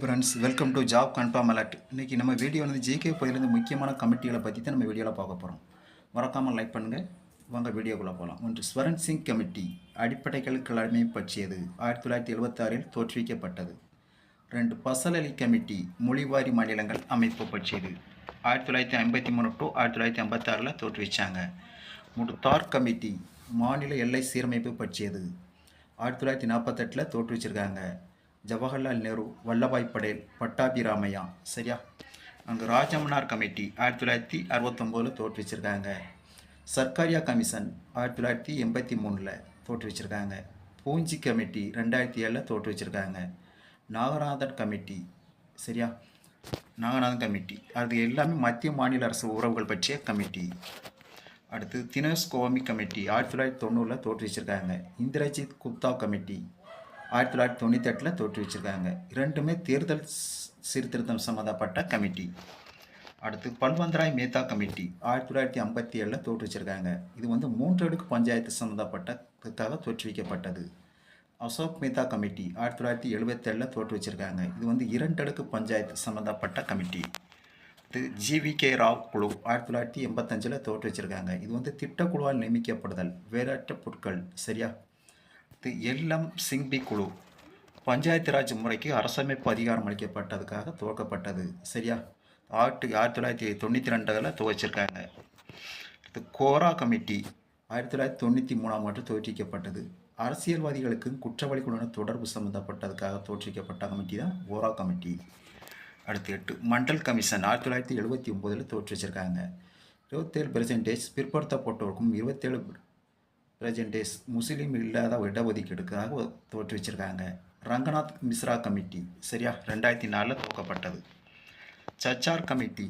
Friends welcome to job confirm alert இன்றைக்கி நம்ம video வந்து ஜிகே பகுதியிலேருந்து முக்கியமான கமிட்டிகளை பற்றி தான் நம்ம வீடியோவில் பார்க்க போகிறோம் மறக்காமல் லைக் பண்ணுங்கள் வாங்க வீடியோக்குள்ளே போகலாம் ஒன்று ஸ்வரன் சிங் கமிட்டி அடிப்படைகள் கிழமை பற்றியது. ஆயிரத்தி தொள்ளாயிரத்தி எழுபத்தாறில் தோற்றுவிக்கப்பட்டது. ரெண்டு பசலலி கமிட்டி மொழிவாரி மாநிலங்கள் அமைப்பு பற்றியது. ஆயிரத்தி தொள்ளாயிரத்தி ஐம்பத்தி மூணு டு ஆயிரத்தி தொள்ளாயிரத்தி ஐம்பத்தாறில் தோற்றுவிச்சாங்க. மூன்று தார் கமிட்டி மாநில எல்லை சீரமைப்பு பற்றியது. ஆயிரத்தி தொள்ளாயிரத்தி நாற்பத்தெட்டில் தோற்றுவிச்சிருக்காங்க. ஜவஹர்லால் நேரு வல்லபாய் படேல் பட்டாபிராமையா சரியா? அங்கே ராஜமன்னார் கமிட்டி ஆயிரத்தி தொள்ளாயிரத்தி அறுபத்தொம்போதில் தோற்றுவிச்சிருக்காங்க சர்க்காரியா கமிஷன் ஆயிரத்தி தொள்ளாயிரத்தி எண்பத்தி மூணில் தோற்றுவிச்சிருக்காங்க பூஞ்சி கமிட்டி ரெண்டாயிரத்தி ஏழில் தோற்றுவிச்சிருக்காங்க நாகநாதன் கமிட்டி சரியா? நாகநாதன் கமிட்டி. அது எல்லாமே மத்திய மாநில அரசு உறவுகள் பற்றிய கமிட்டி. அடுத்து தினேஷ் கோமி கமிட்டி ஆயிரத்தி தொள்ளாயிரத்தி தொண்ணூறில் தோற்றுவிச்சிருக்காங்க இந்திரஜித் குப்தா கமிட்டி ஆயிரத்தி தொள்ளாயிரத்தி தொண்ணூத்தெட்டில் தோற்றுவிச்சிருக்காங்க இரண்டுமே தேர்தல் சீர்திருத்தம் சம்மந்தப்பட்ட கமிட்டி. அடுத்து பல்வந்தராய் மேத்தா கமிட்டி ஆயிரத்தி தொள்ளாயிரத்தி ஐம்பத்தி ஏழில் தோற்றுவிச்சிருக்காங்க இது வந்து மூன்று அடுக்கு பஞ்சாயத்து சம்மந்தப்பட்டதுக்காக தோற்றுவிக்கப்பட்டது அசோக் மேத்தா கமிட்டி ஆயிரத்தி தொள்ளாயிரத்தி எழுபத்தேழில் தோற்று வச்சுருக்காங்க. இது வந்து இரண்டு அடுக்கு பஞ்சாயத்து சம்மந்தப்பட்ட கமிட்டி. இது ஜிவி கே ராவ் குழு ஆயிரத்தி தொள்ளாயிரத்தி எண்பத்தஞ்சில் தோற்று வச்சுருக்காங்க. இது வந்து திட்டக்குழுவால் நியமிக்கப்படுதல் வேறற்ற பொருட்கள் சரியா? இது எல்எம் சிங்பி குழு பஞ்சாயத்து ராஜ் முறைக்கு அரசமைப்பு அதிகாரம் அளிக்கப்பட்டதுக்காக துவக்கப்பட்டது. சரியா? ஆயிரத்தி ஆயிரத்தி தொள்ளாயிரத்தி தொண்ணூற்றி ரெண்டில் துவச்சிருக்காங்க. இது கோரா கமிட்டி ஆயிரத்தி தொள்ளாயிரத்தி தொண்ணூற்றி மூணாம் ஆண்டு தோற்றுவிக்கப்பட்டது அரசியல்வாதிகளுக்கு குற்றவாளிகளுடன் தொடர்பு சம்மந்தப்பட்டதுக்காக தோற்றுவிக்கப்பட்ட கமிட்டி தான் கோரா கமிட்டி. அடுத்து எட்டு மண்டல் கமிஷன் ஆயிரத்தி தொள்ளாயிரத்தி எழுபத்தி ஒம்போதில் தோற்று வச்சுருக்காங்க இருபத்தேழு பெர்சன்டேஜ் பிற்படுத்தப்பட்டோருக்கும் இருபத்தேழு பெர்சன்டேஜ் முஸ்லீம் இல்லாத இடஒதுக்கீடுக்காக தோற்று வச்சிருக்காங்க. ரங்கநாத் மிஸ்ரா கமிட்டி சரியா? ரெண்டாயிரத்தி நாலில் துவக்கப்பட்டது. சச்சார் கமிட்டி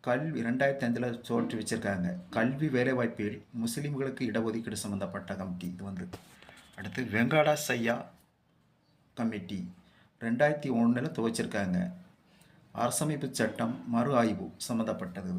கல்வி ரெண்டாயிரத்தி அஞ்சில் தோற்று வச்சுருக்காங்க. கல்வி வேலைவாய்ப்பில் முஸ்லீம்களுக்கு இடஒதுக்கீடு சம்மந்தப்பட்ட கமிட்டி இது வந்து. அடுத்து வெங்கடா சையா கமிட்டி ரெண்டாயிரத்தி ஒன்றில் துவச்சிருக்காங்க. அரசமைப்பு சட்டம் மறு ஆய்வு சம்மந்தப்பட்டது